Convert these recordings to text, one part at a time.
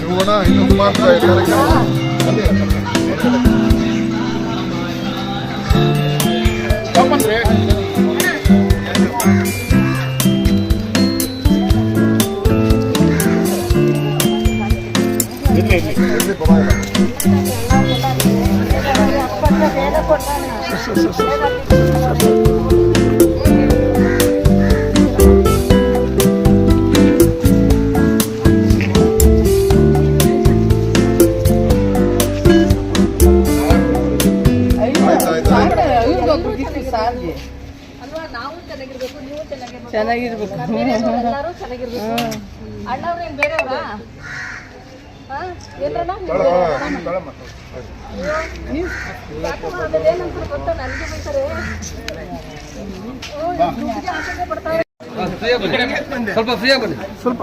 ಹೂವನ ಇನ್ನೊಂದು ಮಾತ್ರ ಎಲ್ಲರಿಗೆ ಇಲ್ಲಿ ಚೆನ್ನಾಗಿರ್ಬೇಕು ಚೆನ್ನಾಗಿರ್ಬೇಕು. ಅಣ್ಣವ್ರೇನ್ ಬೇರೆಯವ್ರಾ? ಸ್ವಲ್ಪ ಫ್ರೀಯಾಗಿ ಬನ್ನಿ ಸ್ವಲ್ಪ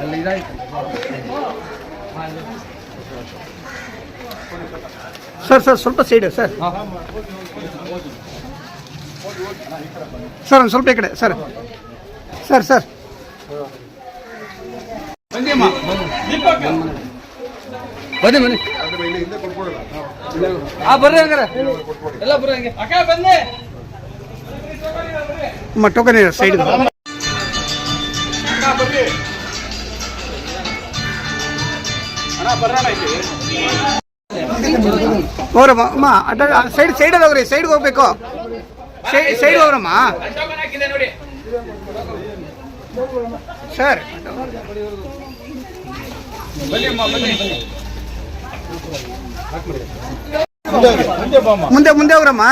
ಅಲ್ಲಿ ಇದಾಯ್ತು ಸರ್ ಸರ್ ಸ್ವಲ್ಪ ಸೈಡ್ ಸರ್. ಸರ್ ಒಂದು ಸ್ವಲ್ಪ ಈ ಕಡೆ ಸರ್. Sir sir. ಬನ್ನಿ ಬನ್ನಿ ಅಂದ್ರೆ ಇಲ್ಲಿ ಹಿಂದೆ ಕೊಟ್ಬಿಡೋಣ ಆ ಬರ್ರಿ ಹಂಗಾರೆ. ಎಲ್ಲ ಬರ್ರಿ ಹಂಗೆ. ಅಕ್ಕ ಬನ್ನಿ ಅಮ್ಮ ಟೋಕನ್ ಇದೆ ಸೈಡ್ ಹೋರಮ್ಮ ಅಮ್ಮ ಅಡ್ಡ ಸೈಡ್ ಸೈಡಲ್ಲಿ ಹೋಗ್ರಿ ಸೈಡ್ಗೆ ಹೋಗ್ಬೇಕು. ಸೈಡ್ ಸೈಡ್ ಹೋಗ್ರಮ್ಮ ಸರ್ ಮುಂದೆ ಮುಂದೆ ಹೋಗ್ರಮ್ಮ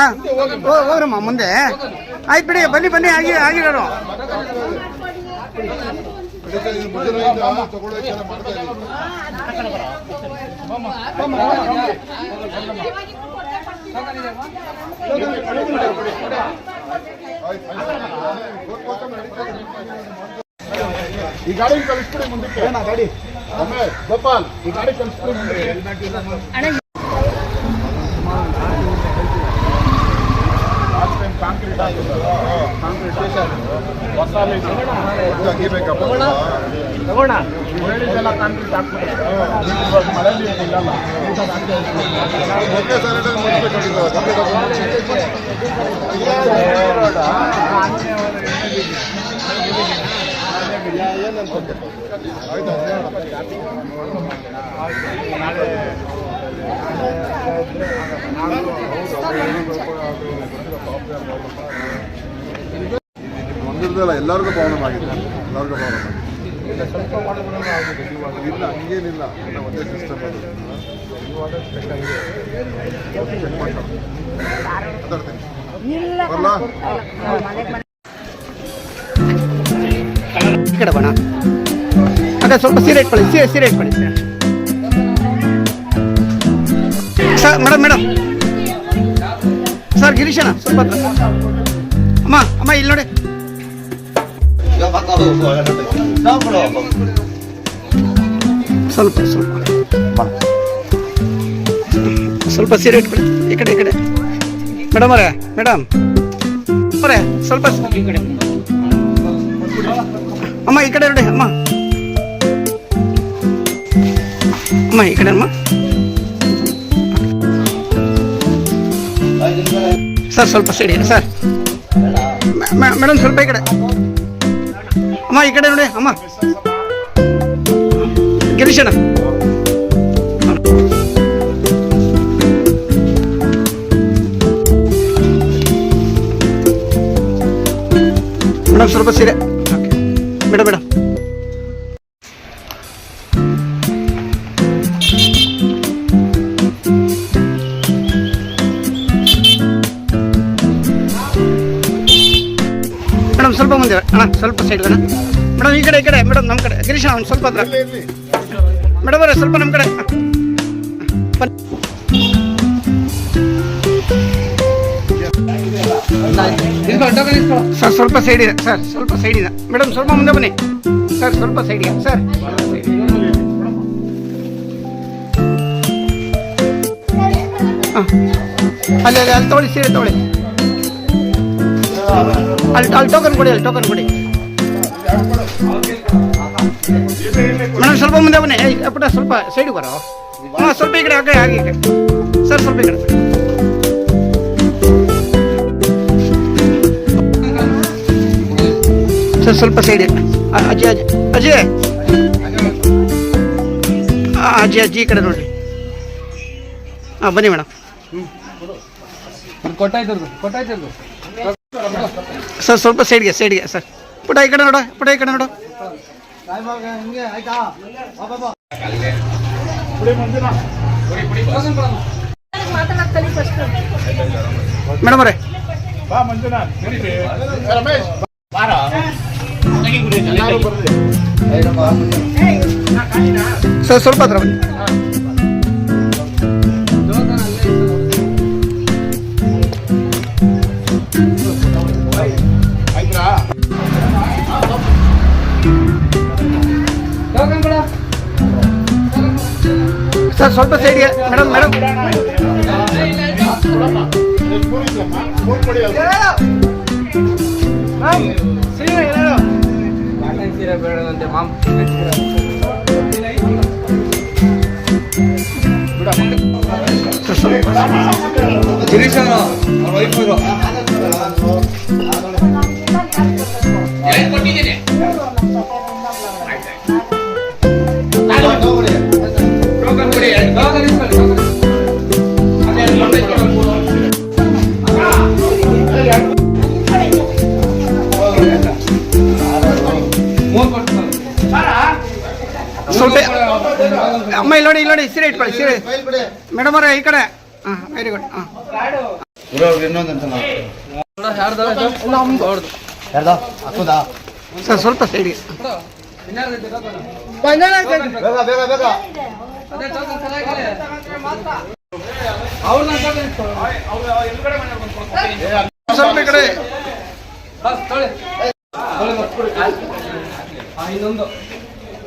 ಹೋ- ಹೋಗ್ರಮ್ಮ ಮುಂದೆ ಆಯ್ತು ಬಿಡಿ ಬನ್ನಿ ಬನ್ನಿ ಆಗಿ ಆಗಿರೋರು ಅದಕ್ಕೆ ಇದು ಮುಜರಾಯಿಂದ ತಗೊಳ್ಳೋಕೆ ಎಲ್ಲ ಮಾಡ್ತಾ ಇದ್ದೀವಿ. ಆಯ್ತು, ಆಯ್ತು. ಗೊತ್ತಾಗ್ತದೆ, ನಡೀತದೆ. ಈ ಗಾಡಿ ಕಳಿಸ್ಬಿಡಿ ಮುಂದಕ್ಕೆ ಗಾಡಿ ಆಮೇಲೆ ಗೋಪಾಲ್ ಈ ಗಾಡಿ ಮುಂದಕ್ಕೆ ಕಾಂಕ್ರೀಟ್ ಕಾಂಕ್ರೀಟ್ ಹೊಸ ಅಗಿಬೇಕಪ್ಪ ತಗೋಣ ಹೇಳಿದ್ದೆಲ್ಲ ಕಾಂಕ್ರೀಟ್ ಹಾಕ್ಬಿಟ್ಟು. ಮಳೆ ನೀರು ಇಲ್ಲಲ್ಲ ಒಕೆ ಮಂದಿರದಲ್ಲ ಎಲ್ಲರಿಗೂ ಪ್ರಾಬ್ಲಮ್ ಆಗಿದೆ ಎಲ್ಲರಿಗೂ ಪ್ರಾಬ್ಲಮ್ ಆಗಿದೆ ಇಲ್ಲ ಹಂಗೇನಿಲ್ಲ. ಒಂದೇ ಸಿಸ್ಟಮ್ ಅದು. ಚೆಕ್ ಈ ಕಡೆ ಬಣ ಅದೇ ಸ್ವಲ್ಪ ಸೀರೆ ಇಟ್ಕೊಳ್ಳಿ ಸೀರೆ ಸೀರೆ ಇಟ್ಕೊಳ್ಳಿ ಸರ್ ಮೇಡಮ್ ಮೇಡಮ್ ಸರ್ ಗಿರೀಶಣ್ಣ ಸ್ವಲ್ಪ ಹತ್ರ. ಅಮ್ಮ ಅಮ್ಮ ಇಲ್ಲಿ ನೋಡಿ ಸ್ವಲ್ಪ ಸ್ವಲ್ಪ ಸ್ವಲ್ಪ ಸೀರೆ ಇಟ್ಕೊಳ್ಳಿ ಈ ಕಡೆ ಈ ಕಡೆ ಮೇಡಮ್ ಅವರೇ ಮೇಡಮ್ ಅವರೇ ಸ್ವಲ್ಪ ಈ ಕಡೆ ಅಮ್ಮ ಈ ಕಡೆ ನೋಡಿ ಅಮ್ಮ ಅಮ್ಮ ಈ ಕಡೆ ಅಮ್ಮ ಸರ್, ಸ್ವಲ್ಪ ಸೈಡ್ ಸರ್. ಮೇಡಮ್ ಸ್ವಲ್ಪ ಈ ಕಡೆ. ಅಮ್ಮ, ಈ ಕಡೆ ನೋಡಿ, ಅಮ್ಮ. ಗಿರೀಶಣ್ಣ ಮೇಡಮ್ ಸ್ವಲ್ಪ ಸೀರೆ. ಬೇಡ ಮೇಡಮ್ ಅಣ್ಣ ಸ್ವಲ್ಪ ಸೈಡ್ ಅಣ್ಣ ಮೇಡಮ್ ಈ ಕಡೆ ಈ ಕಡೆ ಮೇಡಮ್ ನಮ್ಮ ಕಡೆ. ಗಿರೀಶ್ ಅವ್ನು ಸ್ವಲ್ಪ ಹತ್ರ. ಮೇಡಮ್ ಅವರೇ ಸ್ವಲ್ಪ ನಮ್ಮ ಕಡೆ. ಸರ್ ಸ್ವಲ್ಪ ಸೈಡ್ ಇದೆ. ಸರ್ ಸ್ವಲ್ಪ ಸೈಡ್ ಇದೆ. ಮೇಡಮ್ ಸ್ವಲ್ಪ ಮುಂದೆ ಬನ್ನಿ. ಸರ್ ಸ್ವಲ್ಪ ಸೈಡ್ ಇದೆ. ಸರ್. ಅಲ್ಲೇ ಅಲ್ಲಿ ತೊಗೊಳ್ಳಿ ಸೀರೆ ತೊಗೊಳ್ಳಿ. ಅಲ್ಲಿ ಟೋಕನ್ ಕೊಡಿ ಅಲ್ಲಿ ಟೋಕನ್ ಕೊಡಿ. ಮೇಡಮ್ ಸ್ವಲ್ಪ ಮುಂದೆ ಬನ್ನಿ. ಅಪ್ಪಟ ಸ್ವಲ್ಪ ಸೈಡ್ ಬರೋ. ಹಾಂ ಸ್ವಲ್ಪ ಈ ಕಡೆ ಆ ಹಾಗೆ ಈ ಸರ್ ಸ್ವಲ್ಪ ಈ ಕಡೆ ಸರ್. ಸ್ವಲ್ಪ ಸೈಡ್ ಅಜ್ಜಿ ಅಜ್ಜಿ ಅಜ್ಜಿ. ಆ, ಅಜ್ಜಿ ಅಜ್ಜಿ ಈ ಕಡೆ ನೋಡಿರಿ. ಹಾಂ ಬನ್ನಿ ಮೇಡಮ್. ಕೊಟ್ಟಾಯ್ತು ಕೊಟ್ಟಾಯ್ತು. ಸರ್ ಸ್ವಲ್ಪ ಸೈಡ್ಗೆ ಸೈಡ್ಗೆ ಸರ್ ಪುಟ ಈ ಕಡೆ ನೋಡು ಪುಟ ಈ ಕಡೆ ನೋಡು ಮಾತಾಡಕ್ ಕಲಿ ಫಸ್ಟ್ ಮೇಡಮ್ ಅವರೇ ಸರ್ ಸ್ವಲ್ಪ ಹತ್ರ ಬನ್ನಿ ಸರ್ ಸ್ವಲ್ಪ ಸೈಡ್ಗೆ ಮೇಡಮ್ ಮೇಡಮ್ ಕಾಟನ್ ಸೀರೆ ಬೇಡದಂತೆ ಮಾಮ್ ಸರ್ ಸ್ವಲ್ಪ ಗಿರೀಶ್ ಅವರು ಅವ್ರ ವೈಫ್ ಇವರು. ಅಮ್ಮ ಇಲ್ಲಿ ನೋಡಿ ಇಲ್ಲಿ ನೋಡಿ ಸೀರೆ ಇಟ್ಕೊಳ್ಳಿ ಸೀರೆ. ಮೇಡಮ್ ಅವರೇ ಈ ಕಡೆ. ಹಾಂ ವೆರಿ ಗುಡ್ ಹಾಂ. ಸರ್ ಸ್ವಲ್ಪ ಸೈಡ್ಗೆ ಸ್ವಲ್ಪ ಈ ಕಡೆ. ಇನ್ನೊಂದು.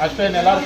ಅಷ್ಟೇನೆಲ್ಲರೂ